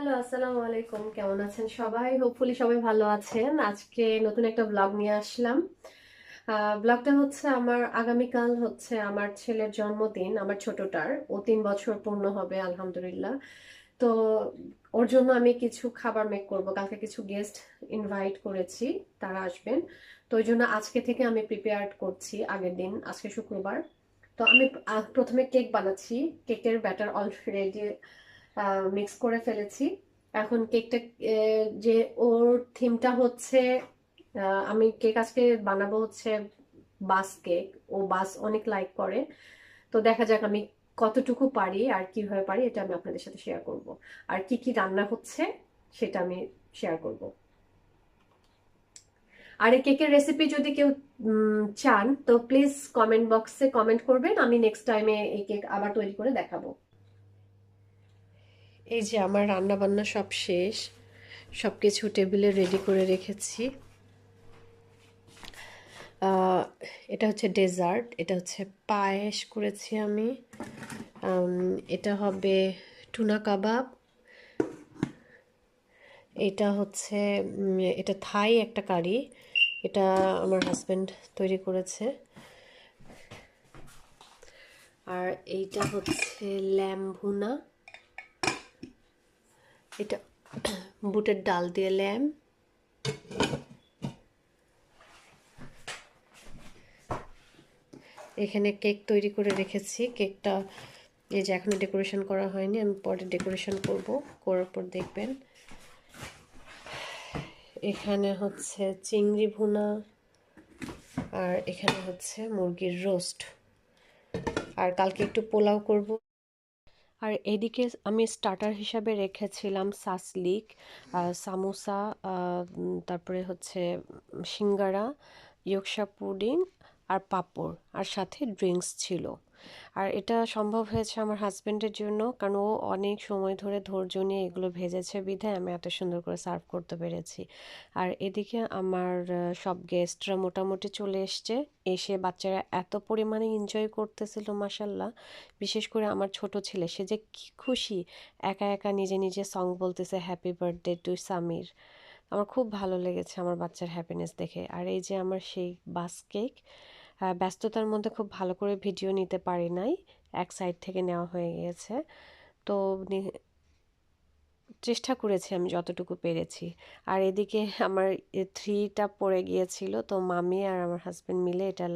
Hello আসসালামু আলাইকুম। কেমন আছেন সবাই? হোপফুলি সবাই ভালো আছেন। আজকে নতুন একটা ব্লগ নিয়ে আসলাম। ব্লগটা হচ্ছে আমার, আগামীকাল হচ্ছে আমার ছেলের জন্মদিন, আমার ছোটটার। ও তিন বছর পূর্ণ হবে, আলহামদুলিল্লাহ। তো ওর জন্য আমি কিছু খাবার মেক করব। কালকে কিছু গেস্ট ইনভাইট করেছি, তারা আসবেন। তো ওই জন্য আজকে থেকে আমি প্রিপেয়ার করছি আগের দিন, আজকে শুক্রবার। তো আমি প্রথমে কেক বানাচ্ছি। কেকের ব্যাটার অলরেডি মিক্স করে ফেলেছি। এখন কেকটা যে ওর থিমটা হচ্ছে আমি কেক আজকে বানাবো হচ্ছে বাস কেক ও বাস অনেক লাইক করে। তো দেখা যাক আমি কতটুকু পারি আর কীভাবে পারি, এটা আমি আপনাদের সাথে শেয়ার করব। আর কি কি রান্না হচ্ছে, সেটা আমি শেয়ার করব। আর এই কেকের রেসিপি যদি কেউ চান, তো প্লিজ কমেন্ট বক্সে কমেন্ট করবেন। আমি নেক্সট টাইমে এই কেক আবার তৈরি করে দেখাবো। এই যে আমার রান্না বান্না সব শেষ সব কিছু টেবিলে রেডি করে রেখেছি। এটা হচ্ছে ডেজার্ট এটা হচ্ছে পায়েস করেছি আমি। এটা হবে টুনা কাবাব এটা হচ্ছে এটা থাই একটা কারি, এটা আমার হাজব্যান্ড তৈরি করেছে। আর এইটা হচ্ছে ল্যাম ভুনা এটা বুটের ডাল দিয়ে ল্যাম। এখানে কেক তৈরি করে রেখেছি। কেকটা এই যে এখনও ডেকোরেশন করা হয়নি, আমি পরে ডেকোরেশন করব, করার পর দেখবেন। এখানে হচ্ছে চিংড়ি ভুনা আর এখানে হচ্ছে মুরগির রোস্ট। আর কালকে একটু পোলাও করব। আর এদিকে আমি স্টার্টার হিসাবে রেখেছিলাম সাসলিক সামোসা তারপরে হচ্ছে সিঙ্গারা ইয়কশা পুডিং আর পাপড়, আর সাথে ড্রিঙ্কস ছিল। আর এটা সম্ভব হয়েছে আমার হাজবেন্ডের জন্য। কারণ ও অনেক সময় ধরে ধৈর্য নিয়ে এগুলো ভেজেছে বিধায় আমি এত সুন্দর করে সার্ভ করতে পেরেছি। আর এদিকে আমার সব গেস্টরা মোটামুটি চলে এসছে। এসে বাচ্চারা এত পরিমাণে এনজয় করতেছিল মাসাল্লাহ বিশেষ করে আমার ছোট ছেলে, সে যে কি খুশি, একা একা নিজে নিজে সং বলতেছে হ্যাপি বার্থডে টু সামির আমার খুব ভালো লেগেছে আমার বাচ্চার হ্যাপিনেস দেখে। আর এই যে আমার সেই বাস কেক ব্যস্ততার মধ্যে খুব ভালো করে ভিডিও নিতে পারি নাই এক সাইড থেকে নেওয়া হয়ে গিয়েছে তো চেষ্টা করেছি আমি যতটুকু পেরেছি আর এদিকে আমার থ্রিটা পড়ে গিয়েছিল তো মামি আর আমার হাজব্যান্ড মিলে এটা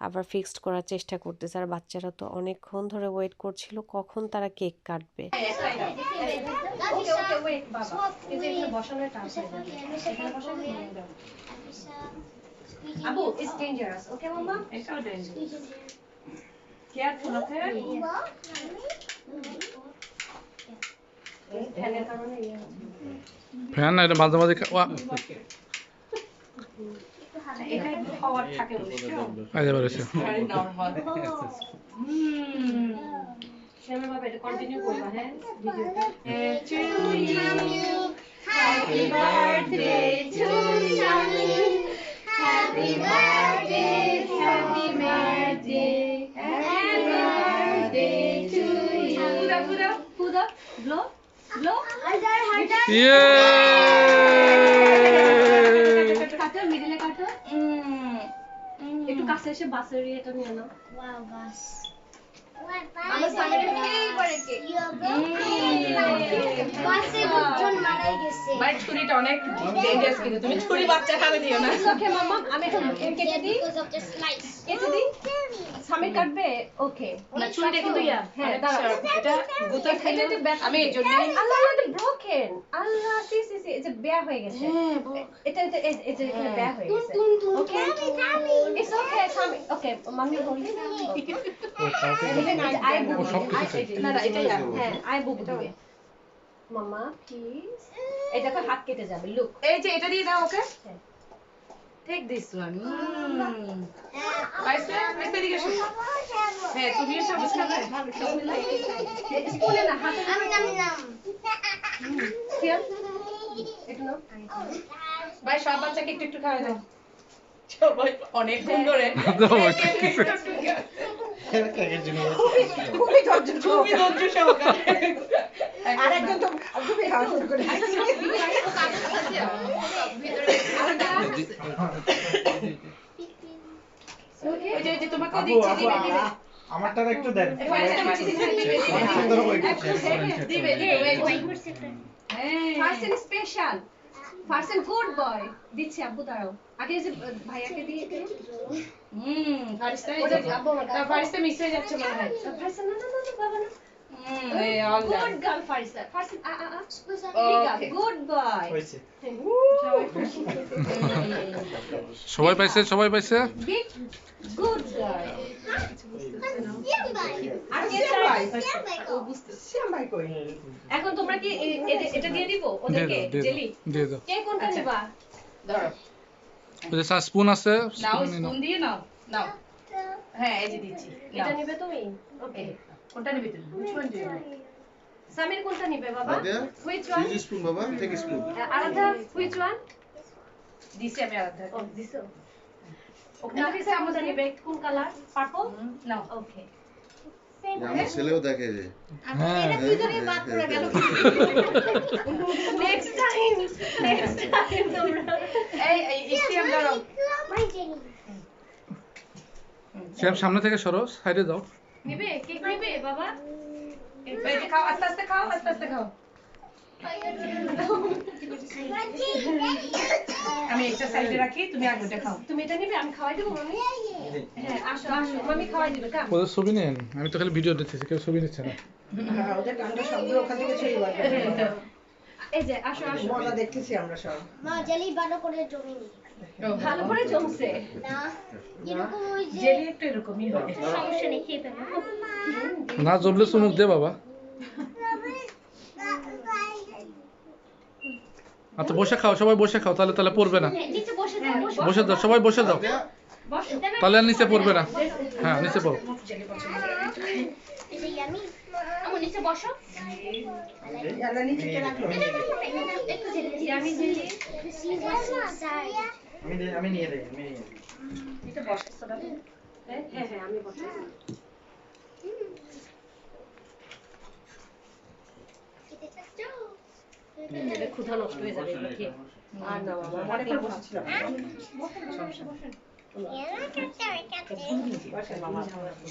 আবার ফিক্সড করার চেষ্টা করতেছে আর বাচ্চারা তো অনেকক্ষণ ধরে ওয়েট করছিল কখন তারা কেক কাটবে আবু ওকে মামা এটাও ডেঞ্জারাস কেয়ারফুল ওকে ফ্যানের কারণে ইয়ে হচ্ছে। ফ্যান না এটা মাঝে মাঝে খা- ওয়া, এটা happy birthday happy birthday happy birthday to you পুরা পুরা পুরা ব্লো ব্লো ইয়ে কাটো মিডিলে কাটো একটু কাছে এসে বাসের ইয়েটা নিয়ে নাও আমার সামনে এই করে কে? বাসে দুজন মারা গেছে। ভাই ছুরিটা অনেক ডেঞ্জারাস কিন্তু তুমি ছুরি বাচ্চা খাবে দিও না। ওকে মামা আমি একটু কেটে দিই। স্বামী কাটবে ওকে না ছুরিটা কিন্তু ইয়া হ্যাঁ, হ্যাঁ দাঁড়াও। এটা গুতা খাইলে আমি আল্লাহ আল্লাহ এটা broken Allah see see see এটা বেয়া হয়ে গেছে। এটা এটা এই- এই এখানে বেয়া হয়ে গেছে। Okay it's okay okay mummy বলি আই বুবু না না আর হ্যাঁ আই বুবু দিবে মামা প্লিজ এটা তো হাত কেটে যাবে লুক এই যে এটা দিয়ে দাও ওকে। হ্যাঁ। টেক দিস ওয়ান পাইছে পাইছে দিকে এসো হ্যাঁ তুমি সব খাবে স্পুনে না হাতে আমি নাম নাম খেয়াল একটু নাও ভাই সব বাচ্চাকে একটু একটু খাওয়া দাও সবাই অনেকক্ষণ ধরে খুবই ধৈর্য খুবই ধৈর্য সহকারে আরেকজন তো খুবই খাওয়া শুরু করে দিয়েছে। দিবে। আমারটা একটু দেন দিবে, দিবে, স্পেশাল ফার্সেন গুড বয় দিচ্ছি আব্বু দাঁড়াও আগে যে ভাইয়াকে দিয়ে। হুম, না, ফার্স্টে miss হয়ে যাচ্ছে মনে হয়। ফার্সেন না না না না, বাবা না হুম, এই all done. গুড গার্ল ফার্সেন ফার্সেন আ আ আ Okay. গুড বয় হয়েছে সবাই পাইছে সবাই পাইছে? Good girl? এখন তোমরা কি এটা দিয়ে দিব? ওদেরকে? জেলি দিয়ে দাও কে কোনটা আচ্ছা। নিবা? ধরো। ওই যে স্পুন আছে নাও, spoon দিয়ে নাও। নাও। হ্যাঁ, এই যে দিচ্ছি। এটা। নিবে তুমি? ওকে কোনটা নিবি তুমি? Which one do you want? Samir কোনটা নিবে বাবা? Which one spoon. Aradha which one দিচ্ছি আমি আরেকটা। ও দিছো? ওকে, নাফিসা আমাদের। নিবে। কোন কালার? পার্পল নাও। ওকে আমার ছেলেও দেখে যে। হ্যাঁ নেক্সট টাইম নেক্সট টাইম তোমরা। এই, এই, ইসিয়াম ধরো। শ্যাম সামনে থেকে সরো সাইডে যাও। নিবে? কেক নিবে বাবা? এই খাও, আস্তে আস্তে খাও, আস্তে আস্তে খাও। আমি একটা সাইডে রাখি তুমি আগুটা খাও। তুমি এটা নিবে আমি খাওয়াই দেবো মামি? হ্যাঁ আসো আসো। মামি খাওয়াই দিবে কাম। ওদের ছবি নেন। আমি তো খালি ভিডিও দিতেছি কেউ ছবি নিচ্ছে না। হ্যাঁ, ওদের সবগুলো ওখান থেকে ছবি। এই যে আসো আসো। মজা দেখতেছি আমরা সব। মা জেলি ভালো করে জমিনি ভালো করে জমছে? না এরকম ওই যে জেলি একটু এরকমই হয়। সমস্যা নেই খেয়ে ফেলো। না জমলে চুমুক দে বাবা। আচ্ছা বসে খাও সবাই বসে খাও তাহলে তাহলে পড়বে না। নিচে বসে বসে যাও সবাই বসে বসো তাহলে আর নিচে পড়বে না। হ্যাঁ নিচে পড়ো। আমার নিচে বসো। আমি নিয়ে দেই। আমি নিয়ে। এটা না হ্যাঁ হ্যাঁ হ্যাঁ, আমি বসে এটা ক্ষুধা নষ্ট হয়ে যাবে। আর না মামা অনেকক্ষণ বসেছিলাম। বসেন মামা।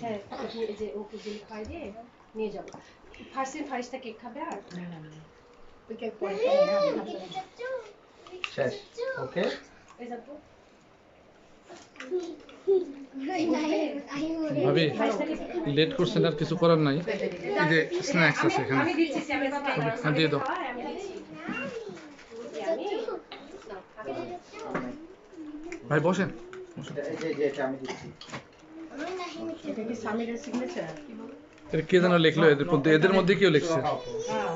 হ্যাঁ এই যে ওকে খাই দিয়ে নিয়ে যাব। ফার্স্টে ফার্স্টটা কেক খাবে আর ওই কেক পরে শেষ ওকে? এই যাব ভাবি লেট করছেন আর কিছু করার নাই? এই যে স্ন্যাক্স আছে এখানে। আমি দিচ্ছি আমি বাবা হ্যাঁ, দিয়ে দাও। আমি দিচ্ছি। আমি ভাই বসেন। এই যে- যে এটা আমি দিচ্ছি। এটা কি যেন লিখলো? এদের মধ্যে এদের মধ্যে কেউ লিখছে? হ্যাঁ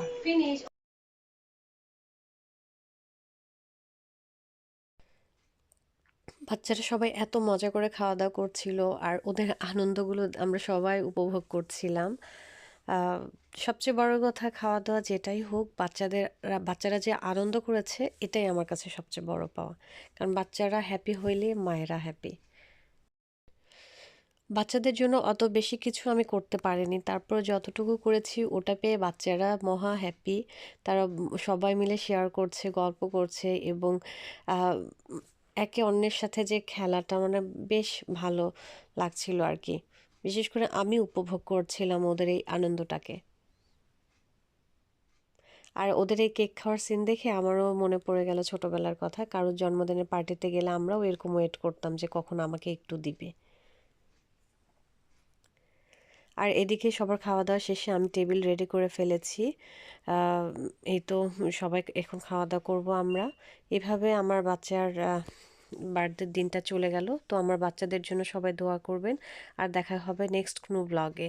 বাচ্চারা সবাই এত মজা করে খাওয়া দাওয়া করছিল আর ওদের আনন্দগুলো আমরা সবাই উপভোগ করছিলাম। আহ, সবচেয়ে বড় কথা খাওয়া দাওয়া যেটাই হোক বাচ্চাদের বাচ্চারা যে আনন্দ করেছে এটাই আমার কাছে সবচেয়ে বড় পাওয়া। কারণ বাচ্চারা হ্যাপি হইলে মায়েরা হ্যাপি বাচ্চাদের জন্য অত বেশি কিছু আমি করতে পারিনি। তারপর যতটুকু করেছি, ওটা পেয়ে বাচ্চারা মহা হ্যাপি তারা সবাই মিলে শেয়ার করছে, গল্প করছে এবং একে অন্যের সাথে যে খেলাটা মানে বেশ ভালো লাগছিল আর কি বিশেষ করে আমি উপভোগ করছিলাম ওদের এই আনন্দটাকে। আর ওদের এই কেক খাওয়ার সিন দেখে আমারও মনে পড়ে গেল ছোটবেলার কথা। কারোর জন্মদিনের পার্টিতে গেলে আমরাও এরকম ওয়েট করতাম যে কখন আমাকে একটু দিবে। আর এদিকে সবার খাওয়া দাওয়া শেষে আমি টেবিল রেডি করে ফেলেছি। এই তো সবাই এখন খাওয়া দাওয়া করব আমরা। এভাবে আমার বাচ্চার বার্থডের দিনটা চলে গেল। তো আমার বাচ্চাদের জন্য সবাই দোয়া করবেন। আর দেখা হবে নেক্সট কোনো ব্লগে